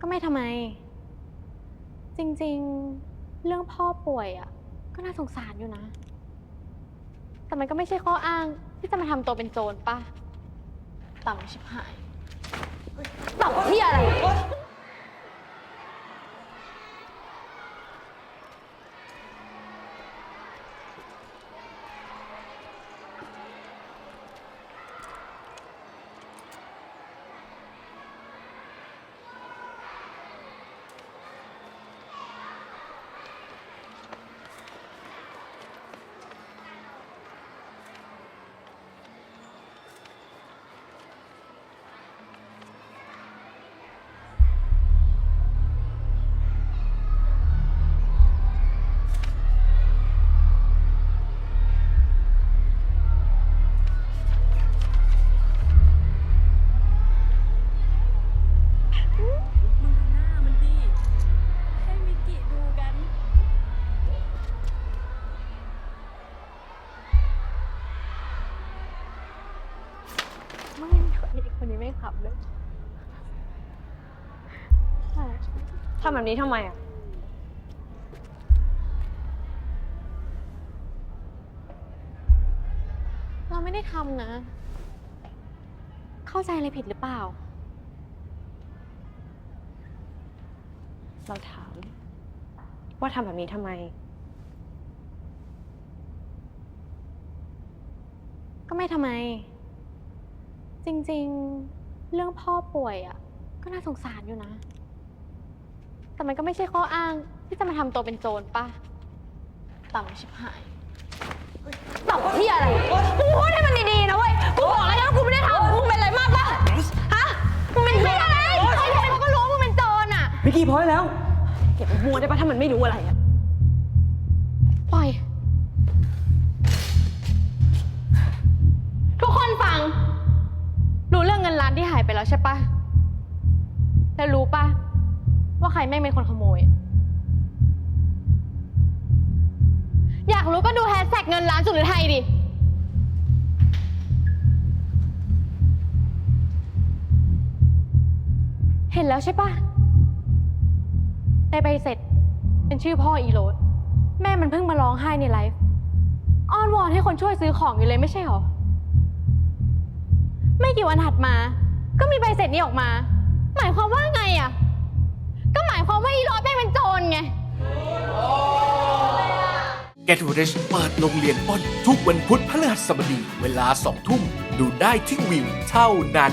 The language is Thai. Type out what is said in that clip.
ก็ไม่ทำไม จริงๆ เรื่องพ่อป่วยอะ ก็น่าสงสารอยู่นะ แต่มันก็ไม่ใช่ข้ออ้าง ที่จะมาทำตัวเป็นโจรป่ะ ต่ำชิบหาย ต่ำที่อะไร ไม่ไอ้คนนี้ไม่ขับเลยใช่ทำแบบนี้ทำไมอะ เราไม่ได้ทำนะ เข้าใจอะไรผิดหรือเปล่า เราถาม ว่าทำแบบนี้ทำไม ก็ไม่ทำไม จริงๆ เรื่องพ่อป่วยอะ ก็น่าสงสารอยู่นะ แต่มันก็ไม่ใช่ข้ออ้างที่จะมาทำตัวเป็นโจรป่ะ ต่ำชิบหายต่ำที่อะไร กูพูดให้มันดีๆนะเว้ย กูบอกแล้วนะกูไม่ได้ทำมึงเป็นอะไรมากป่ะ ฮะ มึงเป็นที่อะไรใครใครเขาก็รู้ว่ามึงเป็นโจรอะ วิกกี้พอได้แล้ว เก็บไปมัวได้ปะถ้ามันไม่รู้อะไรอะปล่อย แล้วใช่ปะแล้วรู้ปะว่าใครแม่งเป็นคนขโมย อยากรู้ก็ดูแฮชแท็กเงินล้านสุดหรือไทยดิ เห็นแล้วใช่ปะในใบเสร็จเป็นชื่อพ่ออีโรดแม่มันเพิ่งมาร้องไห้ในไลฟ์อ้อนวอนให้คนช่วยซื้อของอยู่เลยไม่ใช่หรอ ไม่กี่วันถัดมา ก็มีใบเสร็จนี้ออกมา หมายความว่าไงอะ ก็หมายความว่าอีรอดแม่งเป็นโจรไง Get Rich เปิดโรงเรียนปล้นทุกวันพุธพฤหัสบดี เวลาสองทุ่ม ดูได้ที่วิวเท่านั้น